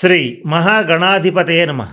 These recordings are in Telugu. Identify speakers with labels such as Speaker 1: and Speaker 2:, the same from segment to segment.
Speaker 1: శ్రీ మహాగణాధిపతయే నమ.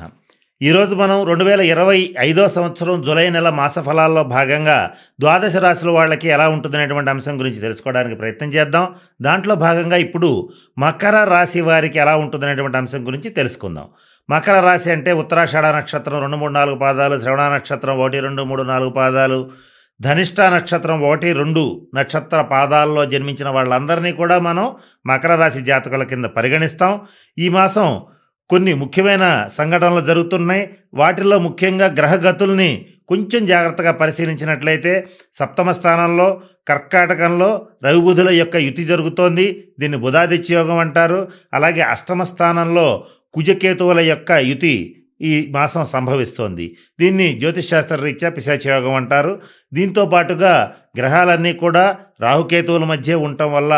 Speaker 1: ఈరోజు మనం రెండు వేల ఇరవై ఐదో సంవత్సరం జూలై నెల మాస ఫలాల్లో భాగంగా ద్వాదశ రాశుల వాళ్ళకి ఎలా ఉంటుందనేటువంటి అంశం గురించి తెలుసుకోవడానికి ప్రయత్నం చేద్దాం. దాంట్లో భాగంగా ఇప్పుడు మకర రాశి వారికి ఎలా ఉంటుందనేటువంటి అంశం గురించి తెలుసుకుందాం. మకర రాశి అంటే ఉత్తరాషాఢ నక్షత్రం రెండు మూడు నాలుగు పాదాలు శ్రవణ నక్షత్రం ఒకటి రెండు మూడు నాలుగు పాదాలు ధనిష్ట నక్షత్రం ఒకటి రెండు నక్షత్ర పాదాల్లో జన్మించిన వాళ్ళందరినీ కూడా మనం మకర రాశి జాతకుల కింద పరిగణిస్తాం. ఈ మాసం కొన్ని ముఖ్యమైన సంఘటనలు జరుగుతున్నాయి. వాటిల్లో ముఖ్యంగా గ్రహగతుల్ని కొంచెం జాగ్రత్తగా పరిశీలించినట్లయితే సప్తమ స్థానంలో కర్కాటకంలో రవిబుధుల యొక్క యుతి జరుగుతోంది. దీన్ని బుధాదిత్య యోగం అంటారు. అలాగే అష్టమ స్థానంలో కుజకేతువుల యొక్క యుతి ఈ మాసం సంభవిస్తోంది. దీన్ని జ్యోతిష్శాస్త్ర రీత్యా పిశాచయోగం అంటారు. దీంతో పాటుగా గ్రహాలన్నీ కూడా రాహుకేతువుల మధ్య ఉండటం వల్ల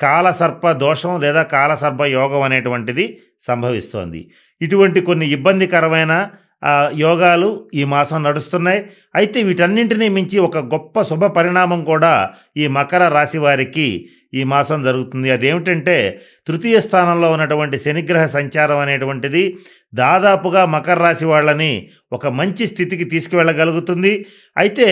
Speaker 1: కాలసర్ప దోషం లేదా కాలసర్ప యోగం అనేటువంటిది సంభవిస్తోంది. ఇటువంటి కొన్ని ఇబ్బందికరమైన యోగాలు ఈ మాసం నడుస్తున్నాయి. అయితే వీటన్నింటినీ మించి ఒక గొప్ప శుభ పరిణామం కూడా ఈ మకర రాశి వారికి ఈ మాసం జరుగుతుంది. అదేమిటంటే తృతీయ స్థానంలో ఉన్నటువంటి శనిగ్రహ సంచారం అనేటువంటిది దాదాపుగా మకర రాశి వాళ్ళని ఒక మంచి స్థితికి తీసుకువెళ్ళగలుగుతుంది. అయితే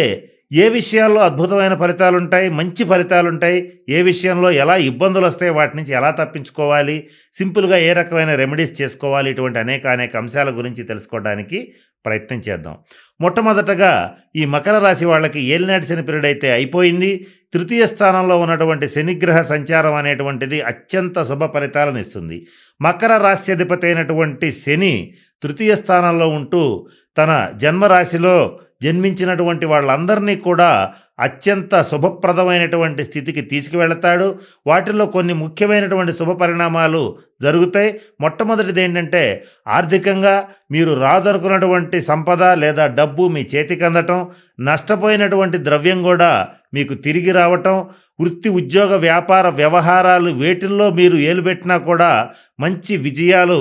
Speaker 1: ఏ విషయాల్లో అద్భుతమైన ఫలితాలు ఉంటాయి మంచి ఫలితాలు ఉంటాయి ఏ విషయంలో ఎలా ఇబ్బందులు వస్తాయి వాటి నుంచి ఎలా తప్పించుకోవాలి సింపుల్గా ఏ రకమైన రెమెడీస్ చేసుకోవాలి ఇటువంటి అనేక అనేక అంశాల గురించి తెలుసుకోవడానికి ప్రయత్నం చేద్దాం. మొట్టమొదటగా ఈ మకర రాశి వాళ్ళకి ఏలినాటి శని పీరియడ్ అయితే అయిపోయింది. తృతీయ స్థానంలో ఉన్నటువంటి శనిగ్రహ సంచారం అనేటువంటిది అత్యంత శుభ ఫలితాలను ఇస్తుంది. మకర రాశ్యధిపతి అయినటువంటి శని తృతీయ స్థానంలో ఉంటూ తన జన్మరాశిలో జన్మించినటువంటి వాళ్ళందరినీ కూడా అత్యంత శుభప్రదమైనటువంటి స్థితికి తీసుకువెళతాడు. వాటిల్లో కొన్ని ముఖ్యమైనటువంటి శుభ పరిణామాలు జరుగుతాయి. మొట్టమొదటిది ఏంటంటే ఆర్థికంగా మీరు రాదనుకున్నటువంటి సంపద లేదా డబ్బు మీ చేతికి అందటం నష్టపోయినటువంటి ద్రవ్యం కూడా మీకు తిరిగి రావటం వృత్తి ఉద్యోగ వ్యాపార వ్యవహారాలు వేటిల్లో మీరు ఏలుపెట్టినా కూడా మంచి విజయాలు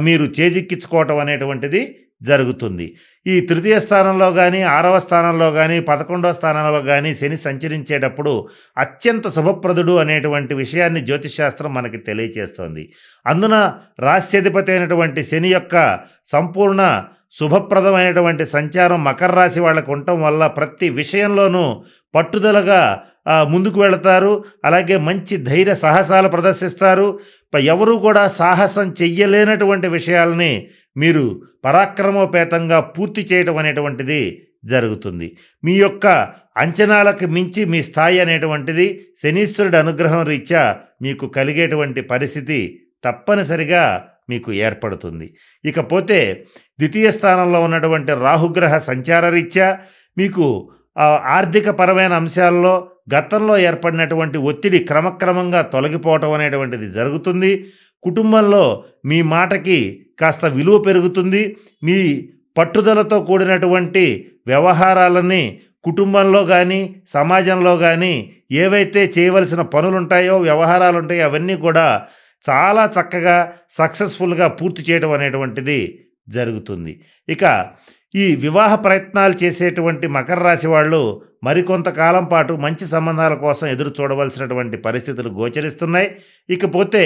Speaker 1: మీరు చేజిక్కించుకోవటం అనేటువంటిది జరుగుతుంది. ఈ తృతీయ స్థానంలో కానీ ఆరవ స్థానంలో కానీ పదకొండవ స్థానంలో కానీ శని సంచరించేటప్పుడు అత్యంత శుభప్రదుడు అనేటువంటి విషయాన్ని జ్యోతిష్శాస్త్రం మనకి తెలియచేస్తోంది. అందున రాశ్యధిపతి అయినటువంటి శని యొక్క సంపూర్ణ శుభప్రదమైనటువంటి సంచారం మకర రాశి వాళ్ళకు ఉండటం వల్ల ప్రతి విషయంలోనూ పట్టుదలగా ముందుకు వెళతారు. అలాగే మంచి ధైర్య సాహసాలు ప్రదర్శిస్తారు. ఎవరు ఎవరూ కూడా సాహసం చెయ్యలేనటువంటి విషయాలని మీరు పరాక్రమోపేతంగా పూర్తి చేయటం అనేటువంటిది జరుగుతుంది. మీ యొక్క అంచనాలకు మించి మీ స్థాయి అనేటువంటిది శనీశ్వరుడి అనుగ్రహం రీత్యా మీకు కలిగేటువంటి పరిస్థితి తప్పనిసరిగా మీకు ఏర్పడుతుంది. ఇకపోతే ద్వితీయ స్థానంలో ఉన్నటువంటి రాహుగ్రహ సంచార రీత్యా మీకు ఆర్థిక పరమైన అంశాల్లో గతంలో ఏర్పడినటువంటి ఒత్తిడి క్రమక్రమంగా తొలగిపోవటం అనేటువంటిది జరుగుతుంది. కుటుంబంలో మీ మాటకి కాస్త విలువ పెరుగుతుంది. మీ పట్టుదలతో కూడినటువంటి వ్యవహారాలని కుటుంబంలో కానీ సమాజంలో కానీ ఏవైతే చేయవలసిన పనులు ఉంటాయో వ్యవహారాలు ఉంటాయో అవన్నీ కూడా చాలా చక్కగా సక్సెస్ఫుల్గా పూర్తి చేయడం అనేటువంటిది జరుగుతుంది. ఇక ఈ వివాహ ప్రయత్నాలు చేసేటువంటి మకర రాశి వాళ్ళు మరికొంతకాలం పాటు మంచి సంబంధాల కోసం ఎదురు చూడవలసినటువంటి పరిస్థితులు గోచరిస్తున్నాయి. ఇకపోతే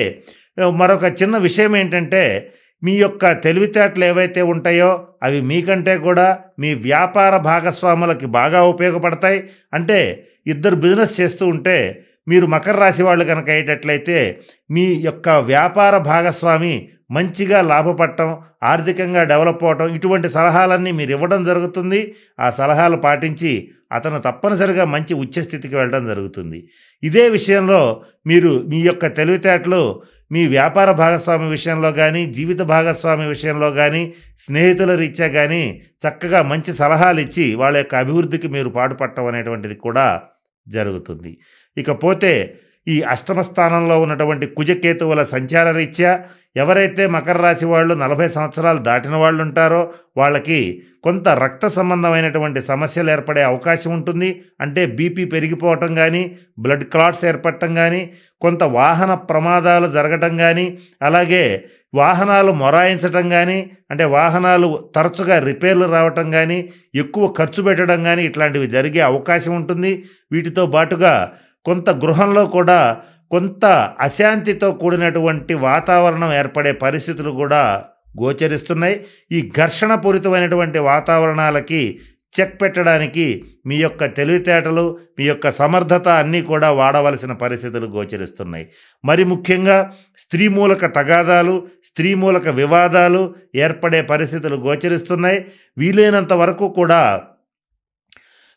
Speaker 1: మరొక చిన్న విషయం ఏంటంటే మీ యొక్క తెలివితేటలు ఏవైతే ఉంటాయో అవి మీకంటే కూడా మీ వ్యాపార భాగస్వాములకి బాగా ఉపయోగపడతాయి. అంటే ఇద్దరు బిజినెస్ చేస్తూ ఉంటే మీరు మకర రాశి వాళ్ళు కనుక అయ్యేటట్లయితే మీ యొక్క వ్యాపార భాగస్వామి మంచిగా లాభపడటం ఆర్థికంగా డెవలప్ అవటం ఇటువంటి సలహాలన్నీ మీరు ఇవ్వడం జరుగుతుంది. ఆ సలహాలు పాటించి అతను తప్పనిసరిగా మంచి ఉచ్చస్థితికి వెళ్ళడం జరుగుతుంది. ఇదే విషయంలో మీరు మీ యొక్క తెలివితేటలు మీ వ్యాపార భాగస్వామి విషయంలో కానీ జీవిత భాగస్వామి విషయంలో కానీ స్నేహితుల రీత్యా కానీ చక్కగా మంచి సలహాలు ఇచ్చి వాళ్ళ యొక్క అభివృద్ధికి మీరు పాటుపడటం అనేటువంటిది కూడా జరుగుతుంది. ఇకపోతే ఈ అష్టమ స్థానంలో ఉన్నటువంటి కుజకేతువుల సంచార రీత్యా ఎవరైతే మకర రాశి వాళ్ళు నలభై సంవత్సరాలు దాటిన వాళ్ళు ఉంటారో వాళ్ళకి కొంత రక్త సంబంధమైనటువంటి సమస్యలు ఏర్పడే అవకాశం ఉంటుంది. అంటే బీపీ పెరిగిపోవటం కానీ బ్లడ్ క్లాట్స్ ఏర్పడటం కానీ కొంత వాహన ప్రమాదాలు జరగటం కానీ అలాగే వాహనాలు మొరాయించటం కానీ అంటే వాహనాలు తరచుగా రిపేర్లు రావటం కానీ ఎక్కువ ఖర్చు పెట్టడం కానీ ఇట్లాంటివి జరిగే అవకాశం ఉంటుంది. వీటితో పాటుగా కొంత గృహంలో కూడా కొంత అశాంతితో కూడినటువంటి వాతావరణం ఏర్పడే పరిస్థితులు కూడా గోచరిస్తున్నాయి. ఈ ఘర్షణ పూరితమైనటువంటి వాతావరణాలకి చెక్ పెట్టడానికి మీ యొక్క తెలివితేటలు మీ యొక్క సమర్థత అన్నీ కూడా వాడవలసిన పరిస్థితులు గోచరిస్తున్నాయి. మరి ముఖ్యంగా స్త్రీ మూలక తగాదాలు స్త్రీ మూలక వివాదాలు ఏర్పడే పరిస్థితులు గోచరిస్తున్నాయి. వీలైనంత వరకు కూడా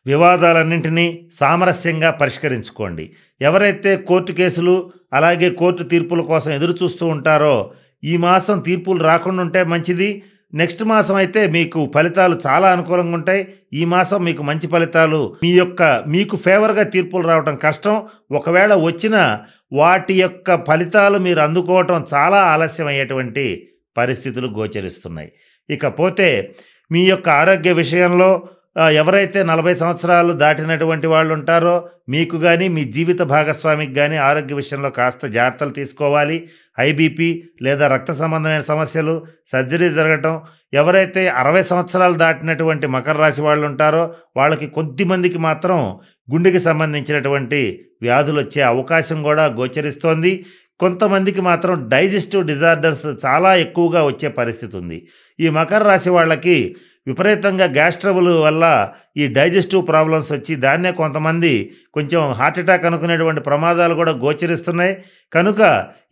Speaker 1: వివాదాలన్నింటినీ సామరస్యంగా పరిష్కరించుకోండి. ఎవరైతే కోర్టు కేసులు అలాగే కోర్టు తీర్పుల కోసం ఎదురు చూస్తూ ఉంటారో ఈ మాసం తీర్పులు రాకుండా ఉంటే మంచిది. నెక్స్ట్ మాసం అయితే మీకు ఫలితాలు చాలా అనుకూలంగా ఉంటాయి. ఈ మాసం మీకు మంచి ఫలితాలు. మీ యొక్క మీకు ఫేవర్గా తీర్పులు రావటం కష్టం. ఒకవేళ వచ్చిన వాటి యొక్క ఫలితాలు మీరు అందుకోవటం చాలా ఆలస్యం అయ్యేటువంటి పరిస్థితులు గోచరిస్తున్నాయి. ఇకపోతే మీ యొక్క ఆరోగ్య విషయంలో ఎవరైతే నలభై సంవత్సరాలు దాటినటువంటి వాళ్ళు ఉంటారో మీకు కానీ మీ జీవిత భాగస్వామికి కానీ ఆరోగ్య విషయంలో కాస్త జాగ్రత్తలు తీసుకోవాలి. ఐబీపీ లేదా రక్త సంబంధమైన సమస్యలు సర్జరీ జరగటం ఎవరైతే అరవై సంవత్సరాలు దాటినటువంటి మకర రాశి వాళ్ళు ఉంటారో వాళ్ళకి కొద్ది మందికి మాత్రం గుండెకి సంబంధించినటువంటి వ్యాధులు వచ్చే అవకాశం కూడా గోచరిస్తోంది. కొంతమందికి మాత్రం డైజెస్టివ్ డిజార్డర్స్ చాలా ఎక్కువగా వచ్చే పరిస్థితి ఉంది. ఈ మకర రాశి వాళ్ళకి విపరీతంగా గ్యాస్ ట్రబుల్ వల్ల ఈ డైజెస్టివ్ ప్రాబ్లమ్స్ వచ్చి దాన్నే కొంతమంది కొంచెం హార్ట్ అటాక్ అనుకునేటువంటి ప్రమాదాలు కూడా గోచరిస్తున్నాయి. కనుక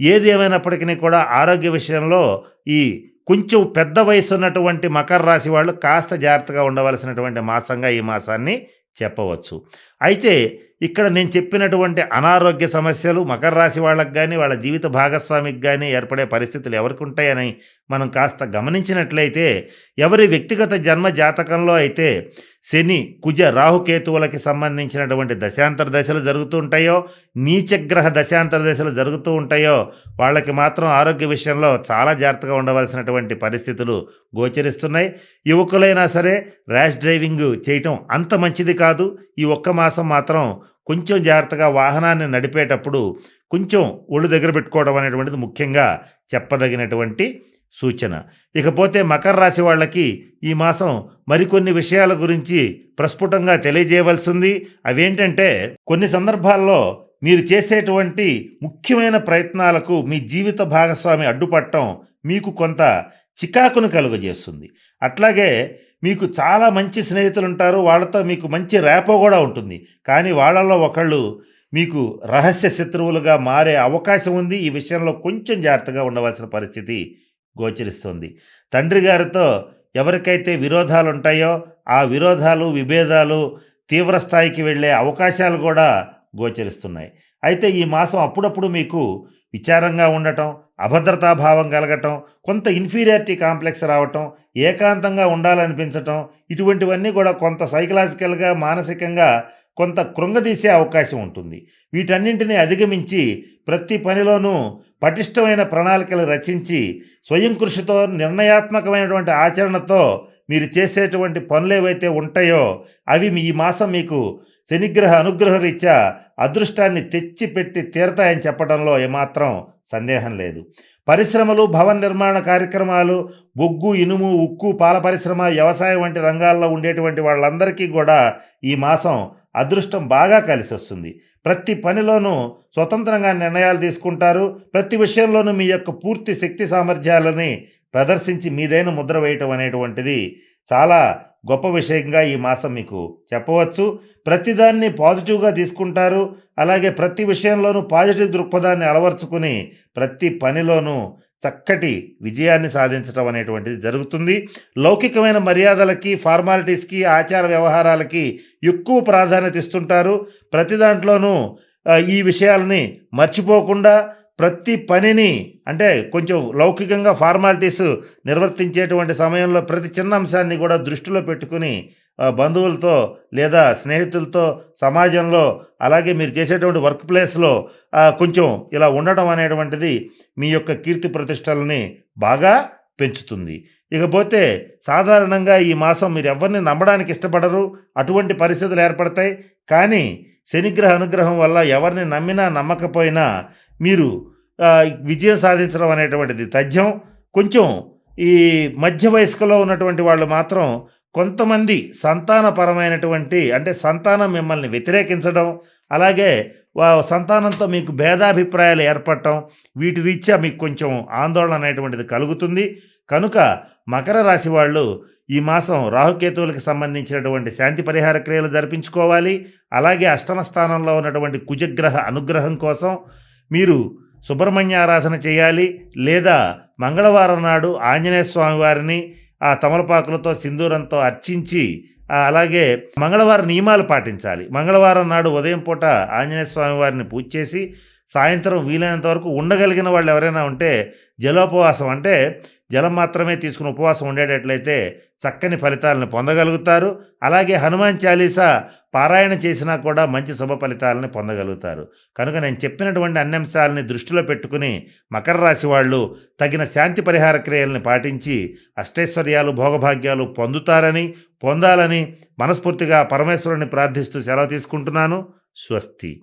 Speaker 1: ఏది ఏమైనప్పటికీ కూడా ఆరోగ్య విషయంలో ఈ కొంచెం పెద్ద వయసు ఉన్నటువంటి మకర రాశి వాళ్ళు కాస్త జాగ్రత్తగా ఉండవలసినటువంటి మాసంగా ఈ మాసాన్ని చెప్పవచ్చు. అయితే ఇక్కడ నేను చెప్పినటువంటి అనారోగ్య సమస్యలు మకర రాశి వాళ్ళకి కానీ వాళ్ళ జీవిత భాగస్వామికి కానీ ఏర్పడే పరిస్థితులు ఎవరికి ఉంటాయని మనం కాస్త గమనించినట్లయితే ఎవరి వ్యక్తిగత జన్మ జాతకంలో అయితే శని కుజ రాహుకేతువులకి సంబంధించినటువంటి దశాంతర దశలు జరుగుతూ ఉంటాయో నీచగ్రహ దశాంతర దశలు జరుగుతూ ఉంటాయో వాళ్ళకి మాత్రం ఆరోగ్య విషయంలో చాలా జాగ్రత్తగా ఉండవలసినటువంటి పరిస్థితులు గోచరిస్తున్నాయి. యువకులైనా సరే ర్యాష్ డ్రైవింగ్ చేయటం అంత మంచిది కాదు. ఈ ఒక్క మాసం మాత్రం కొంచెం జాగ్రత్తగా వాహనాన్ని నడిపేటప్పుడు కొంచెం ఒళ్ళు దగ్గర పెట్టుకోవడం అనేటువంటిది ముఖ్యంగా చెప్పదగినటువంటి సూచన. ఇకపోతే మకర రాశి వాళ్ళకి ఈ మాసం మరికొన్ని విషయాల గురించి ప్రస్ఫుటంగా తెలియజేయవలసింది. అవేంటంటే కొన్ని సందర్భాల్లో మీరు చేసేటువంటి ముఖ్యమైన ప్రయత్నాలకు మీ జీవిత భాగస్వామి అడ్డుపడటం మీకు కొంత చికాకును కలుగజేస్తుంది. అట్లాగే మీకు చాలా మంచి స్నేహితులు ఉంటారు వాళ్ళతో మీకు మంచి రేపో కూడా ఉంటుంది. కానీ వాళ్ళల్లో ఒకళ్ళు మీకు రహస్య శత్రువులుగా మారే అవకాశం ఉంది. ఈ విషయంలో కొంచెం జాగ్రత్తగా ఉండవలసిన పరిస్థితి గోచరిస్తుంది. తండ్రి గారితో ఎవరికైతే విరోధాలు ఉంటాయో ఆ విరోధాలు విభేదాలు తీవ్ర స్థాయికి వెళ్ళే అవకాశాలు కూడా గోచరిస్తున్నాయి. అయితే ఈ మాసం అప్పుడప్పుడు మీకు విచారంగా ఉండటం అభద్రతాభావం కలగటం కొంత ఇన్ఫీరియారిటీ కాంప్లెక్స్ రావటం ఏకాంతంగా ఉండాలనిపించటం ఇటువంటివన్నీ కూడా కొంత సైకలాజికల్గా మానసికంగా కొంత కృంగదీసే అవకాశం ఉంటుంది. వీటన్నింటినీ అధిగమించి ప్రతి పనిలోనూ పటిష్టమైన ప్రణాళికలు రచించి స్వయం కృషితో నిర్ణయాత్మకమైనటువంటి ఆచరణతో మీరు చేసేటువంటి పనులు ఏవైతే ఉంటాయో అవి మీ ఈ మాసం మీకు శనిగ్రహ అనుగ్రహ రీత్యా అదృష్టాన్ని తెచ్చిపెట్టి తీరతాయని చెప్పడంలో ఏమాత్రం సందేహం లేదు. పరిశ్రమలు భవన నిర్మాణ కార్యక్రమాలు బొగ్గు ఇనుము ఉక్కు పాల పరిశ్రమ వ్యవసాయం వంటి రంగాల్లో ఉండేటువంటి వాళ్ళందరికీ కూడా ఈ మాసం అదృష్టం బాగా కలిసి వస్తుంది. ప్రతి పనిలోనూ స్వతంత్రంగా నిర్ణయాలు తీసుకుంటారు. ప్రతి విషయంలోనూ మీ యొక్క పూర్తి శక్తి సామర్థ్యాలని ప్రదర్శించి మీదైన ముద్ర వేయటం అనేటువంటిది చాలా గొప్ప విషయంగా ఈ మాసం మీకు చెప్పవచ్చు. ప్రతిదాన్ని పాజిటివ్గా తీసుకుంటారు. అలాగే ప్రతి విషయంలోనూ పాజిటివ్ దృక్పథాన్ని అలవర్చుకుని ప్రతి పనిలోనూ చక్కటి విజయాన్ని సాధించడం అనేటువంటిది జరుగుతుంది. లౌకికమైన మర్యాదలకి ఫార్మాలిటీస్కి ఆచార వ్యవహారాలకి ఎక్కువ ప్రాధాన్యత ఇస్తుంటారు. ప్రతి దాంట్లోనూ ఈ విషయాలని మర్చిపోకుండా ప్రతి పనిని అంటే కొంచెం లౌకికంగా ఫార్మాలిటీస్ నిర్వర్తించేటువంటి సమయంలో ప్రతి చిన్న అంశాన్ని కూడా దృష్టిలో పెట్టుకుని బంధువులతో లేదా స్నేహితులతో సమాజంలో అలాగే మీరు చేసేటువంటి వర్క్ ప్లేస్లో కొంచెం ఇలా ఉండడం అనేటువంటిది మీ యొక్క కీర్తి ప్రతిష్టలని బాగా పెంచుతుంది. ఇకపోతే సాధారణంగా ఈ మాసం మీరు ఎవరిని నమ్మడానికి ఇష్టపడరు అటువంటి పరిస్థితులు ఏర్పడతాయి. కానీ శనిగ్రహ అనుగ్రహం వల్ల ఎవరిని నమ్మినా నమ్మకపోయినా మీరు విజయం సాధించడం అనేటువంటిది. తథ్యం కొంచెం ఈ మధ్య వయస్కులో ఉన్నటువంటి వాళ్ళు మాత్రం కొంతమంది సంతానపరమైనటువంటి అంటే సంతానం మిమ్మల్ని వ్యతిరేకించడం అలాగే వా- సంతానంతో మీకు భేదాభిప్రాయాలు ఏర్పడటం వీటి రీత్యా మీకు కొంచెం ఆందోళన అనేటువంటిది కలుగుతుంది. కనుక మకర రాశి వాళ్ళు ఈ మాసం రాహుకేతువులకు సంబంధించినటువంటి శాంతి పరిహార క్రియలు జరిపించుకోవాలి. అలాగే అష్టమ స్థానంలో ఉన్నటువంటి కుజగ్రహ అనుగ్రహం కోసం మీరు సుబ్రహ్మణ్య ఆరాధన చేయాలి. లేదా మంగళవారం నాడు ఆంజనేయ స్వామి వారిని ఆ తమలపాకులతో సింధూరంతో అర్చించి అలాగే మంగళవారం నియమాలు పాటించాలి. మంగళవారం నాడు ఉదయం పూట ఆంజనేయ స్వామి వారిని పూజ చేసి సాయంత్రం వీలైనంత వరకు ఉండగలిగిన వాళ్ళు ఎవరైనా ఉంటే జలోపవాసం అంటే జలం మాత్రమే తీసుకుని ఉపవాసం ఉండేటట్లయితే చక్కని ఫలితాలను పొందగలుగుతారు. అలాగే హనుమాన్ చాలీసా పారాయణ చేసినా కూడా మంచి శుభ ఫలితాలను పొందగలుగుతారు. కనుక నేను చెప్పినటువంటి అన్ని అంశాలని దృష్టిలో పెట్టుకుని మకర రాశి వాళ్ళు తగిన శాంతి పరిహార క్రియలను పాటించి అష్టైశ్వర్యాలు భోగభాగ్యాలు పొందుతారని పొందాలని మనస్ఫూర్తిగా పరమేశ్వరుని ప్రార్థిస్తూ సెలవు తీసుకుంటున్నాను. స్వస్తి.